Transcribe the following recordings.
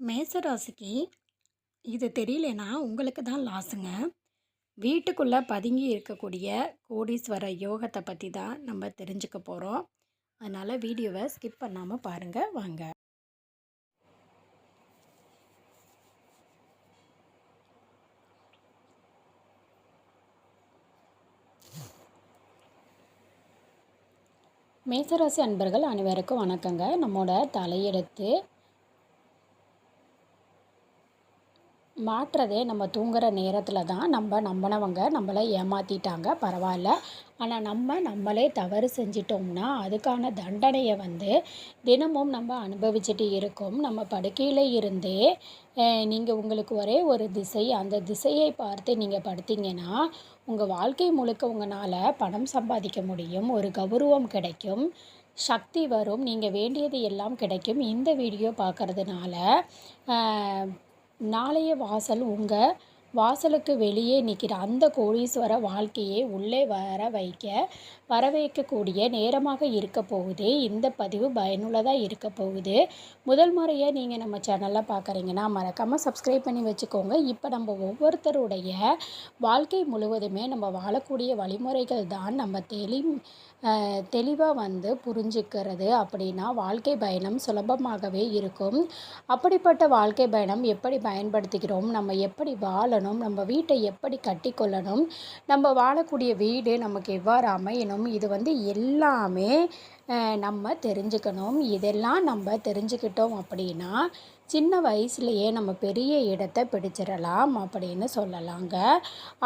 மேசராசிக்கு இது தெரியலனா உங்களுக்கு தான் லாஸுங்க. வீட்டுக்குள்ளே பதுங்கி இருக்கக்கூடிய கோடீஸ்வர யோகத்தை பற்றி தான் நம்ம தெரிஞ்சுக்க போகிறோம் அதனால் வீடியோவை ஸ்கிப் பண்ணாமல் பாருங்கள் வாங்க. மேசராசி அன்பர்கள் அனைவருக்கும் வணக்கங்க. நம்மோட தலையெடுத்து மாற்றுறதே நம்ம தூங்குகிற நேரத்தில் தான் நம்ம நம்பினவங்க நம்மளை ஏமாற்றிட்டாங்க பரவாயில்ல. ஆனால் நம்ம நம்மளே தவறு செஞ்சிட்டோம்னா அதுக்கான தண்டனையை வந்து தினமும் நம்ம அனுபவிச்சுட்டு இருக்கோம். நம்ம படுக்கையில் இருந்தே நீங்கள் உங்களுக்கு ஒரே ஒரு திசை அந்த திசையை பார்த்து நீங்கள் படுத்தீங்கன்னா உங்கள் வாழ்க்கை முழுக்க உங்களால் பணம் சம்பாதிக்க முடியும் ஒரு கௌரவம் கிடைக்கும் சக்தி வரும் நீங்கள் வேண்டியது எல்லாம் கிடைக்கும். இந்த வீடியோ பார்க்குறதுனால நாளைய வாசல் உங்கள் வாசலுக்கு வெளியே நிற்கிற அந்த கோடீஸ்வர வாழ்க்கையை உள்ளே வர வைக்க வர வைக்கக்கூடிய நேரமாக இருக்க போகுது. இந்த பதிவு பயனுள்ளதாக இருக்க போகுது. முதல் முறையாக நீங்கள் நம்ம சேனலில் பார்க்குறீங்கன்னா மறக்காமல் சப்ஸ்கிரைப் பண்ணி வச்சுக்கோங்க. இப்போ நம்ம ஒவ்வொருத்தருடைய வாழ்க்கை முழுவதுமே நம்ம வாழக்கூடிய வழிமுறைகள் தான் நம்ம தெளி தெளிவாக வந்து புரிஞ்சுக்கிறது. அப்படின்னா வாழ்க்கை பயணம் சுலபமாகவே இருக்கும். அப்படிப்பட்ட வாழ்க்கை பயணம் எப்படி பயன்படுத்திக்கிறோம் நம்ம எப்படி வாழணும்? நம்ம வீட்டை எப்படி கட்டிக்கொள்ளணும் நம்ம வாழக்கூடிய வீடு நமக்கு எவ்வாறு அமையணும்? இது வந்து எல்லாமே நம்ம தெரிஞ்சுக்கணும். இதெல்லாம் நம்ம தெரிஞ்சுக்கிட்டோம் அப்படின்னா சின்ன வயசுலேயே நம்ம பெரிய இடத்த பிடிச்சிடலாம் அப்படின்னு சொல்லலாங்க.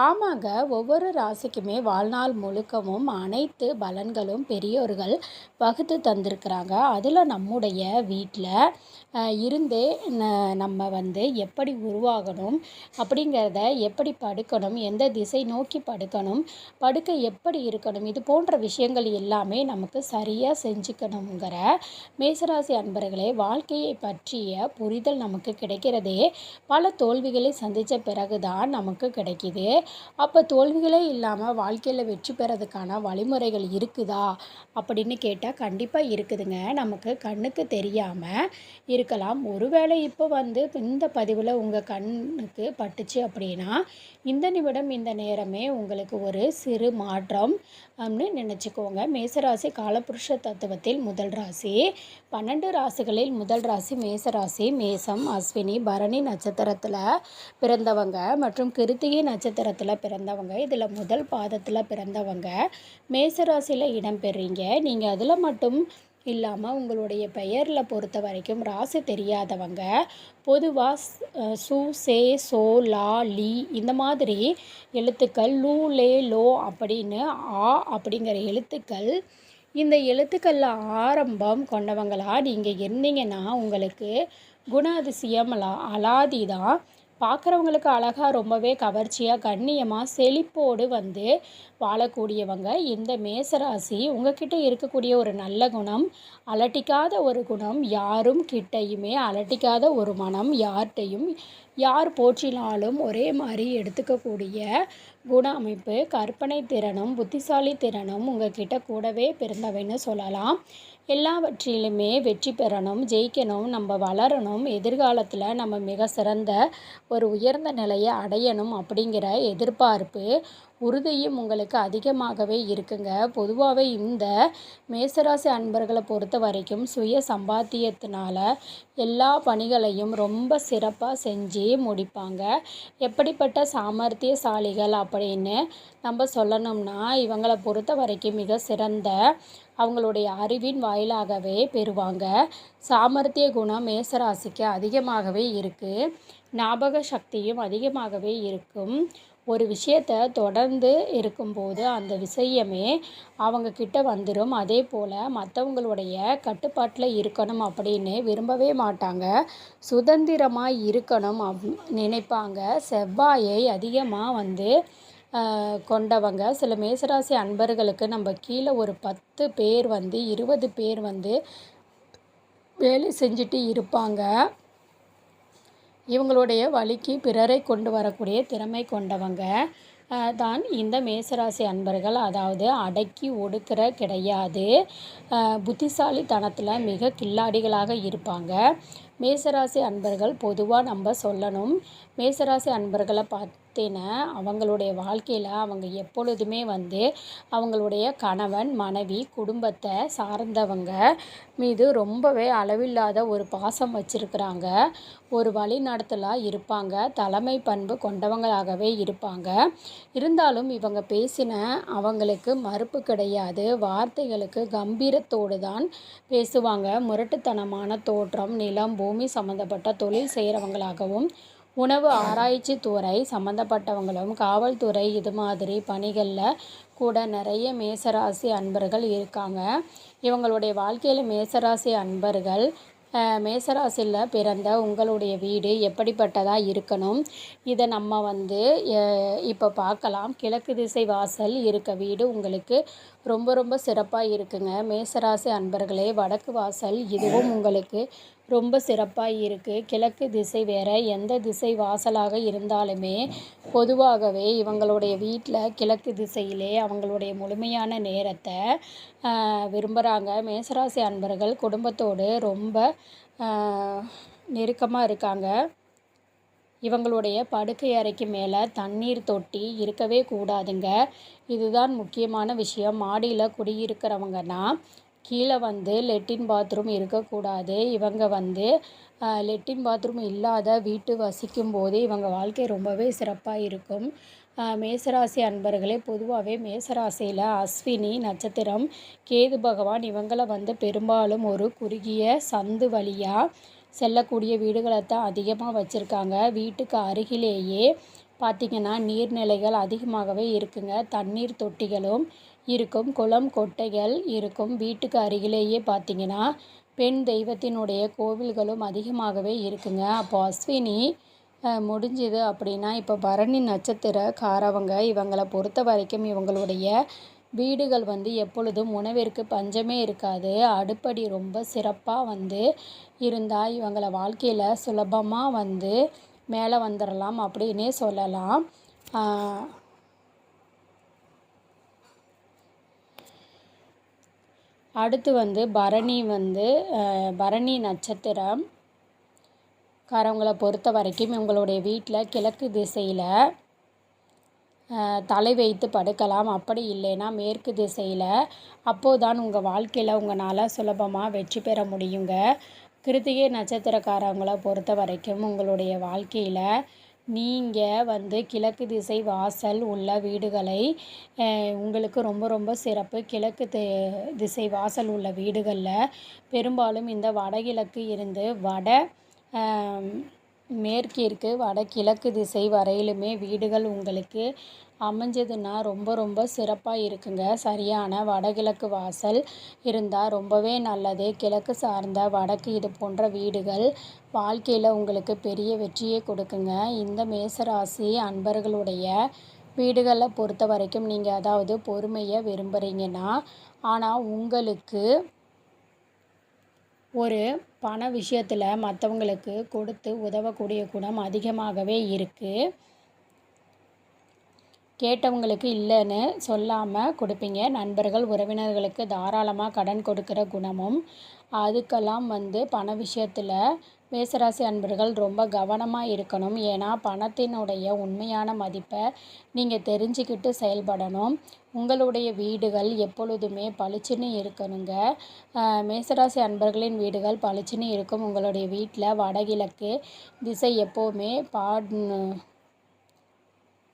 ஆமாங்க ஒவ்வொரு ராசிக்குமே வாழ்நாள் முழுக்கவும் அனைத்து பலன்களும் பெரியோர்கள் வகுத்து தந்திருக்கிறாங்க. அதில் நம்முடைய வீட்டில் இருந்தே நம்ம வந்து எப்படி உருவாகணும் அப்படிங்கிறத எப்படி படுக்கணும் எந்த திசை நோக்கி படுக்கணும் படுக்க எப்படி இருக்கணும் இது போன்ற விஷயங்கள் எல்லாமே நமக்கு சரியாக செஞ்சுக்கணுங்கிற மேசராசி அன்பர்களே வாழ்க்கையை பற்றிய புரிதல் நமக்கு கிடைக்கிறதே பல தோல்விகளை சந்தித்த பிறகு தான் நமக்கு கிடைக்கிது. அப்போ தோல்விகளே இல்லாமல் வாழ்க்கையில் வெற்றி பெறதுக்கான வழிமுறைகள் இருக்குதா அப்படின்னு கேட்டால் கண்டிப்பாக இருக்குதுங்க. நமக்கு கண்ணுக்கு தெரியாமல் இருக்கலாம். ஒருவேளை இப்போ வந்து இந்த பதிவில் உங்கள் கண்ணுக்கு பட்டுச்சு அப்படின்னா இந்த நிமிடம் இந்த நேரமே உங்களுக்கு ஒரு சிறு மாற்றம் அப்படின்னு நினச்சிக்கோங்க. மேசராசி காலபுருஷ தத்துவத்தில் முதல் ராசி. பன்னெண்டு ராசிகளில் முதல் ராசி மேசராசி மேசம் அஸ்வினி பரணி நட்சத்திரத்தில் பிறந்தவங்க மற்றும் கிருத்திகை நட்சத்திரத்தில் பிறந்தவங்க. இதில் முதல் பாதத்தில் பிறந்தவங்க. மேசராசியில் இடம்பெறீங்க நீங்கள் அதில் மட்டும் இல்லாமல் உங்களுடைய பெயரில் பொறுத்த வரைக்கும் ராசி தெரியாதவங்க பொதுவாக சு சே சோ லா லி இந்த மாதிரி எழுத்துக்கள் லூ லே லோ அப்படின்னு ஆ அப்படிங்கிற எழுத்துக்கள் இந்த எழுத்துக்களில் ஆரம்பம் கொண்டவங்களாக நீங்கள் இருந்தீங்கன்னா உங்களுக்கு குணாதிசயம் அலா அலாதி தான். பார்க்குறவங்களுக்கு அழகாக ரொம்பவே கவர்ச்சியாக கண்ணியமாக செழிப்போடு வந்து வாழக்கூடியவங்க. இந்த மேசராசி உங்ககிட்ட இருக்கக்கூடிய ஒரு நல்ல குணம் அலட்டிக்காத ஒரு குணம் யாரும் கிட்டையுமே அலட்டிக்காத ஒரு மனம் யார்கிட்டையும் யார் போற்றினாலும் ஒரே மாதிரி எடுத்துக்கக்கூடிய குண அமைப்பு. கற்பனை திறனும் புத்திசாலி திறனும் உங்ககிட்ட கூடவே பிறந்தவைன்னு சொல்லலாம். எல்லாவற்றிலுமே வெற்றி பெறணும் ஜெயிக்கணும் நம்ம வளரணும் எதிர்காலத்தில் நம்ம மிக சிறந்த ஒரு உயர்ந்த நிலையை அடையணும் அப்படிங்கிற எதிர்பார்ப்பு உறுதியும் உங்களுக்கு அதிகமாகவே இருக்குங்க. பொதுவாகவே இந்த மேசராசி அன்பர்களை பொறுத்த வரைக்கும் சுய சம்பாத்தியத்தினால எல்லா பணிகளையும் ரொம்ப சிறப்பாக செஞ்சு முடிப்பாங்க. எப்படிப்பட்ட சாமர்த்தியசாலிகள் அப்படின்னு நம்ம சொல்லணும்னா இவங்களை பொறுத்த வரைக்கும் மிக சிறந்த அவங்களுடைய அறிவின் வாயிலாகவே பெறுவாங்க. சாமர்த்திய குணம் மேசராசிக்கு அதிகமாகவே இருக்குது ஞாபக சக்தியும் அதிகமாகவே இருக்கும். ஒரு விஷயத்தை தொடர்ந்து இருக்கும்போது அந்த விஷயமே அவங்கக்கிட்ட வந்துடும் அதே போல் மற்றவங்களுடைய கட்டுப்பாட்டில் இருக்கணும் அப்படின்னு விரும்பவே மாட்டாங்க. சுதந்திரமாக இருக்கணும் அப் நினைப்பாங்க. செவ்வாயை அதிகமாக வந்து கொண்டவங்க. சில மேசராசி அன்பர்களுக்கு நம்ம கீழே ஒரு பத்து பேர் வந்து இருபது பேர் வந்து வேலை செஞ்சுட்டு இருப்பாங்க. இவங்களுடைய வழிக்கு பிறரை கொண்டு வரக்கூடிய திறமை கொண்டவங்க தான் இந்த மேசராசி அன்பர்கள். அதாவது அடக்கி ஒடுக்கிற கிடையாது. புத்திசாலித்தனத்தில் மிக கில்லாடிகளாக இருப்பாங்க. மேசராசி அன்பர்கள் பொதுவாக நம்ம சொல்லணும். மேசராசி அன்பர்களை பார்த்து பார்த்தின அவங்களுடைய வாழ்க்கையில் அவங்க எப்பொழுதுமே வந்து அவங்களுடைய கணவன் மனைவி குடும்பத்தை சார்ந்தவங்க மீது ரொம்பவே அளவில்லாத ஒரு பாசம் வச்சுருக்கிறாங்க. ஒரு வழிநடத்தலாக இருப்பாங்க. தலைமை பண்பு கொண்டவங்களாகவே இருப்பாங்க. இருந்தாலும் இவங்க பேசின அவங்களுக்கு மறுப்பு கிடையாது. வார்த்தைகளுக்கு கம்பீரத்தோடு தான் பேசுவாங்க. முரட்டுத்தனமான தோற்றம் நிலம் பூமி சம்மந்தப்பட்ட தொழில் செய்கிறவங்களாகவும் உணவு ஆராய்ச்சி துறை சம்மந்தப்பட்டவங்களும் காவல்துறை இது மாதிரி பணிகளில் கூட நிறைய மேசராசி அன்பர்கள் இருக்காங்க. இவங்களுடைய வாழ்க்கையில் மேசராசி அன்பர்கள் மேசராசியில் பிறந்த உங்களுடைய வீடு எப்படிப்பட்டதாக இருக்கணும்? இதை நம்ம வந்து இப்போ பார்க்கலாம். கிழக்கு திசை வாசல் இருக்க வீடு உங்களுக்கு ரொம்ப ரொம்ப சிறப்பாக இருக்குங்க. மேசராசி அன்பர்களே வடக்கு வாசல் இதுவும் உங்களுக்கு ரொம்ப சிறப்பாக இருக்குது கிழக்கு திசை வேறு எந்த திசை வாசலாக இருந்தாலுமே பொதுவாகவே இவங்களுடைய வீட்டில் கிழக்கு திசையிலே அவங்களுடைய முழுமையான நேரத்தை விரும்புகிறாங்க மேசராசி அன்பர்கள் குடும்பத்தோடு ரொம்ப நெருக்கமாக இருக்காங்க. இவங்களுடைய படுக்கை அறைக்கு மேலே தண்ணீர் தொட்டி இருக்கவே கூடாதுங்க. இதுதான் முக்கியமான விஷயம். மாடியில் குடியிருக்கிறவங்கன்னா கீழே வந்து லெட்டின் பாத்ரூம் இருக்கக்கூடாது. இவங்க வந்து லெட்டின் பாத்ரூம் இல்லாத வீட்டு வசிக்கும் போது இவங்க வாழ்க்கை ரொம்பவே சிறப்பாக இருக்கும். மேசராசி அன்பர்களே பொதுவாகவே மேசராசியில் அஸ்வினி நட்சத்திரம் கேது பகவான் இவங்களை வந்து பெரும்பாலும் ஒரு குறுகிய சந்து வழியாக செல்லக்கூடிய வீடுகளை தான் அதிகமாக வச்சுருக்காங்க. வீட்டுக்கு அருகிலேயே பார்த்திங்கன்னா நீர்நிலைகள் அதிகமாகவே இருக்குங்க. தண்ணீர் தொட்டிகளும் இருக்கும். குளம் கொட்டைகள் இருக்கும். வீட்டுக்கு அருகிலேயே பார்த்திங்கன்னா பெண் தெய்வத்தினுடைய கோவில்களும் அதிகமாகவே இருக்குங்க. அப்போ அஸ்வினி முடிஞ்சுது அப்படின்னா இப்போ பரணி நட்சத்திரக்காரவங்க இவங்களை பொறுத்த வரைக்கும் இவங்களுடைய வீடுகள் வந்து எப்பொழுதும் உணவிற்கு பஞ்சமே இருக்காது. அடுப்படி ரொம்ப சிறப்பாக வந்து இருந்தால் இவங்களை வாழ்க்கையில் சுலபமாக வந்து மேலே வந்துடலாம் அப்படின்னே சொல்லலாம். அடுத்து வந்து பரணி வந்து பரணி நட்சத்திரம். காரவங்களை பொறுத்த வரைக்கும் இவங்களுடைய வீட்டில் கிழக்கு திசையில் தலை வைத்து படுக்கலாம். அப்படி இல்லைன்னா மேற்கு திசையில் அப்போதான் உங்கள் வாழ்க்கையில் உங்களால் சுலபமாக வெற்றி பெற முடியுங்க. கிருத்திகை நட்சத்திரக்காரவங்களை பொறுத்த வரைக்கும் உங்களுடைய வாழ்க்கையில் நீங்கள் வந்து கிழக்கு திசை வாசல் உள்ள வீடுகளை உங்களுக்கு ரொம்ப ரொம்ப சிறப்பு. கிழக்கு திசை வாசல் உள்ள வீடுகளில் பெரும்பாலும் இந்த வடகிழக்கு இருந்து வட ஆம், மேற்கிற்கு வடகிழக்கு திசை வரையிலுமே வீடுகள் உங்களுக்கு அமைஞ்சதுன்னா ரொம்ப ரொம்ப சிறப்பாக இருக்குங்க. சரியான வடகிழக்கு வாசல் இருந்தால் ரொம்பவே நல்லது. கிழக்கு சார்ந்த வடக்கு இது போன்ற வீடுகள் வாழ்க்கையில் உங்களுக்கு பெரிய வெற்றியை கொடுக்குங்க. இந்த மேசராசி அன்பர்களுடைய வீடுகளை பொறுத்த வரைக்கும் நீங்கள் அதாவது பொறுமையை விரும்புகிறீங்கன்னா ஆனால் உங்களுக்கு ஒரு பண விஷயத்தில் மற்றவங்களுக்கு கொடுத்து உதவக்கூடிய குணம் அதிகமாகவே இருக்குது கேட்டவங்களுக்கு இல்லைன்னு சொல்லாமல் கொடுப்பீங்க. நண்பர்கள் உறவினர்களுக்கு தாராளமாக கடன் கொடுக்குற குணமும் அதுக்கெல்லாம் வந்து பண விஷயத்தில் மேசராசி அன்பர்கள் ரொம்ப கவனமாக இருக்கணும். ஏன்னா பணத்தினுடைய உண்மையான மதிப்பை நீங்கள் தெரிஞ்சுக்கிட்டு செயல்படணும். உங்களுடைய வீடுகள் எப்பொழுதுமே பளிச்சுன்னு இருக்கணுங்க. மேசராசி அன்பர்களின் வீடுகள் பளிச்சுன்னு இருக்கும். உங்களுடைய வீட்டில் வடகிழக்கு திசை எப்போவுமே பாட்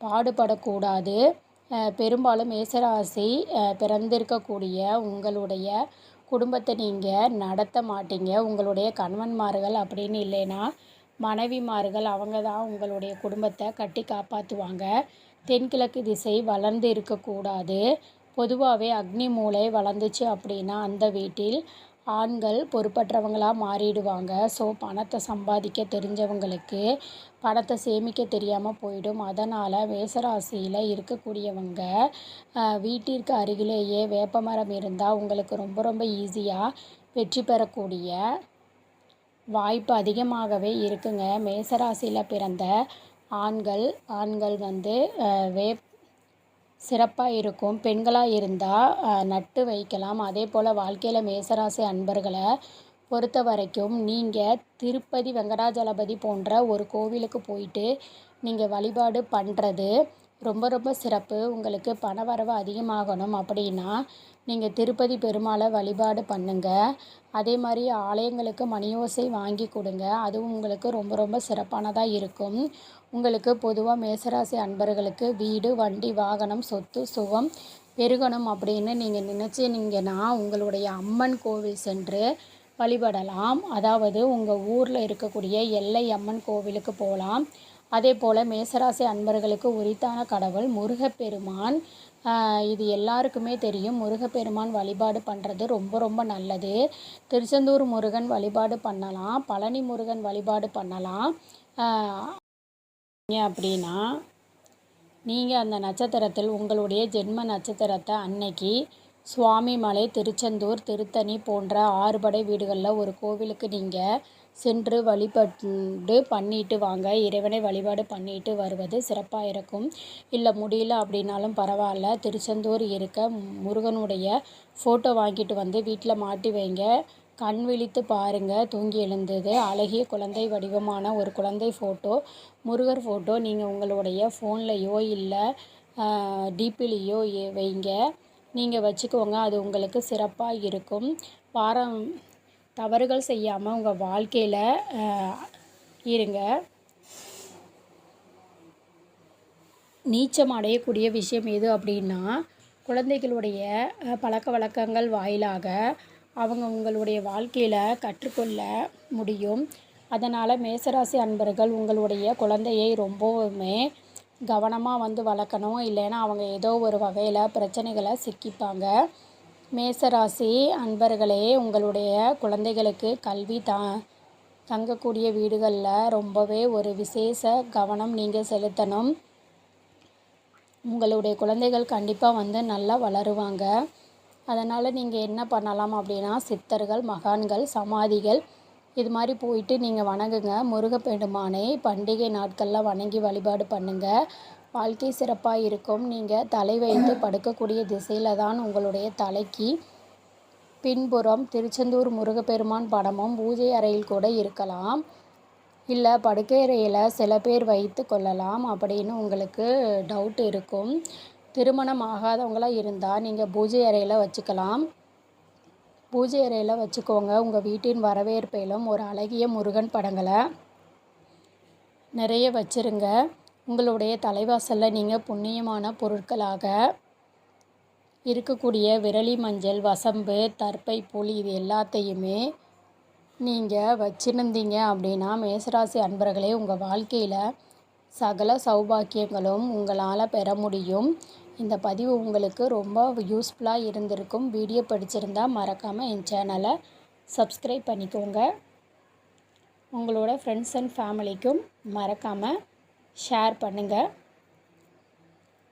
பாடுபடக்கூடாது. பெரும்பாலும் மேசராசி பிறந்திருக்கக்கூடிய உங்களுடைய குடும்பத்தை நீங்கள் நடத்த மாட்டீங்க. உங்களுடைய கணவன்மார்கள் அப்படின்னு இல்லைன்னா மனைவிமார்கள் அவங்க தான் உங்களுடைய குடும்பத்தை கட்டி காப்பாற்றுவாங்க தென்கிழக்கு திசை வளர்ந்து இருக்கக்கூடாது. பொதுவாகவே அக்னி மூலை வளர்ந்துச்சு அப்படின்னா அந்த வீட்டில் ஆண்கள் பொறுப்பற்றவங்களாக மாறிடுவாங்க. ஸோ பணத்தை சம்பாதிக்க தெரிஞ்சவங்களுக்கு பணத்தை சேமிக்க தெரியாமல் போயிடும். அதனால் மேசராசியில் இருக்கக்கூடியவங்க வீட்டிற்கு அருகிலேயே வேப்பமரம் இருந்தால் உங்களுக்கு ரொம்ப ரொம்ப ஈஸியாக வெற்றி பெறக்கூடிய வாய்ப்பு அதிகமாகவே இருக்குங்க. மேசராசியில் பிறந்த ஆண்கள் ஆண்கள் வந்து வேப் சிறப்பாக இருக்கும். பெண்களாக இருந்தால் நட்டு வைக்கலாம். அதே போல் வாழ்க்கையில் மேசராசி அன்பர்களை பொறுத்த வரைக்கும் நீங்கள் திருப்பதி வெங்கடாஜலபதி போன்ற ஒரு கோவிலுக்கு போயிட்டு நீங்கள் வழிபாடு பண்ணுறது ரொம்ப ரொம்ப சிறப்பு. உங்களுக்கு பணவரவு அதிகமாகணும் அப்படின்னா நீங்கள் திருப்பதி பெருமாளை வழிபாடு பண்ணுங்கள் அதே மாதிரி ஆலயங்களுக்கு மணியோசை வாங்கி கொடுங்க. அதுவும் உங்களுக்கு ரொம்ப ரொம்ப சிறப்பானதாக இருக்கும். உங்களுக்கு பொதுவாக மேசராசி அன்பர்களுக்கு வீடு வண்டி வாகனம் சொத்து சுகம் பெருகணும் அப்படின்னு நீங்கள் நினச்சினீங்கன்னா உங்களுடைய அம்மன் கோவில் சென்று வழிபடலாம். அதாவது உங்கள் ஊரில் இருக்கக்கூடிய எல்லை அம்மன் கோவிலுக்கு போகலாம் அதே போல் மேசராசி அன்பர்களுக்கு உரித்தான கடவுள் முருகப்பெருமான். இது எல்லாருக்குமே தெரியும். முருகப்பெருமான் வழிபாடு பண்ணுறது ரொம்ப ரொம்ப நல்லது. திருச்செந்தூர் முருகன் வழிபாடு பண்ணலாம். பழனி முருகன் வழிபாடு பண்ணலாம். அப்படின்னா நீங்கள் அந்த நட்சத்திரத்தில் உங்களுடைய ஜென்ம நட்சத்திரத்தை அன்னைக்கு சுவாமிமலை திருச்செந்தூர் திருத்தணி போன்ற ஆறுபடை வீடுகளில் ஒரு கோவிலுக்கு நீங்கள் சென்று வழிபட்டு பண்ணிட்டு வாங்க. இறைவனை வழிபாடு பண்ணிட்டு வருவது சிறப்பாக இருக்கும். இல்லை முடியல அப்படின்னாலும் பரவாயில்ல. திருச்செந்தூர் இருக்க முருகனுடைய ஃபோட்டோ வாங்கிட்டு வந்து வீட்டில் மாட்டி வைங்க. கண் விழித்து பாருங்கள் தூங்கி எழுந்தது. அழகிய குழந்தை வடிவமான ஒரு குழந்தை ஃபோட்டோ முருகர் ஃபோட்டோ நீங்கள் உங்களுடைய ஃபோன்லேயோ இல்லை டிபிலேயோ வைங்க. நீங்கள் வச்சுக்கோங்க. அது உங்களுக்கு சிறப்பாக இருக்கும். பாரம் தவறுகள் செய்யாமல் உங்கள் வாழ்க்கையில் இருங்க. நீச்சம் அடையக்கூடிய விஷயம் எது அப்படின்னா குழந்தைகளுடைய பழக்க வழக்கங்கள் வாயிலாக அவங்க உங்களுடைய வாழ்க்கையில் கற்றுக்கொள்ள முடியும். அதனால் மேசராசி அன்பர்கள் உங்களுடைய குழந்தையை ரொம்பவுமே கவனமாக வந்து வளர்க்கணும். இல்லைன்னா அவங்க ஏதோ ஒரு வகையில் பிரச்சனைகளை சிக்கிப்பாங்க. மேசராசி அன்பர்களே உங்களுடைய குழந்தைகளுக்கு கல்வி த தங்கக்கூடிய வீடுகளில் ரொம்பவே ஒரு விசேஷ கவனம் நீங்கள் செலுத்தணும். உங்களுடைய குழந்தைகள் கண்டிப்பாக வந்து நல்லா வளருவாங்க. அதனால் நீங்கள் என்ன பண்ணலாம் அப்படின்னா சித்தர்கள் மகான்கள் சமாதிகள் இது மாதிரி போயிட்டு நீங்கள் வணங்குங்க. முருகப்பெருமானை பண்டிகை நாட்களில் வணங்கி வழிபாடு பண்ணுங்கள் வாழ்க்கை சிறப்பாக இருக்கும். நீங்கள் தலை வைத்து படுக்கக்கூடிய திசையில் தான் உங்களுடைய தலைக்கு பின்புறம் திருச்செந்தூர் முருகப்பெருமான் படமும் பூஜை அறையில் கூட இருக்கலாம். இல்லை படுக்கை அறையில் சில பேர் வைத்து கொள்ளலாம் அப்படின்னு உங்களுக்கு டவுட் இருக்கும். திருமணம் ஆகாதவங்களாக இருந்தால் நீங்கள் பூஜை அறையில் வச்சுக்கலாம். பூஜை அறையில் வச்சுக்கோங்க. உங்கள் வீட்டின் வரவேற்பிலும் ஒரு அழகிய முருகன் படங்களை நிறைய வச்சுருங்க. உங்களுடைய தலைவாசலில் நீங்கள் புண்ணியமான பொருட்களாக இருக்கக்கூடிய விரலி மஞ்சள் வசம்பு தர்ப்பை புளி இது எல்லாத்தையுமே நீங்கள் வச்சுருந்தீங்க அப்படின்னா மேசராசி அன்பர்களே உங்கள் வாழ்க்கையில் சகல சௌபாக்கியங்களும் உங்களால் பெற முடியும். இந்த பதிவு உங்களுக்கு ரொம்ப யூஸ்ஃபுல்லாக இருந்திருக்கும். வீடியோ பிடிச்சிருந்தா மறக்காமல் என் சேனலை சப்ஸ்கிரைப் பண்ணிக்கோங்க. உங்களோட ஃப்ரெண்ட்ஸ் அண்ட் ஃபேமிலிக்கும் மறக்காமல் ஷேர் பண்ணுங்கள்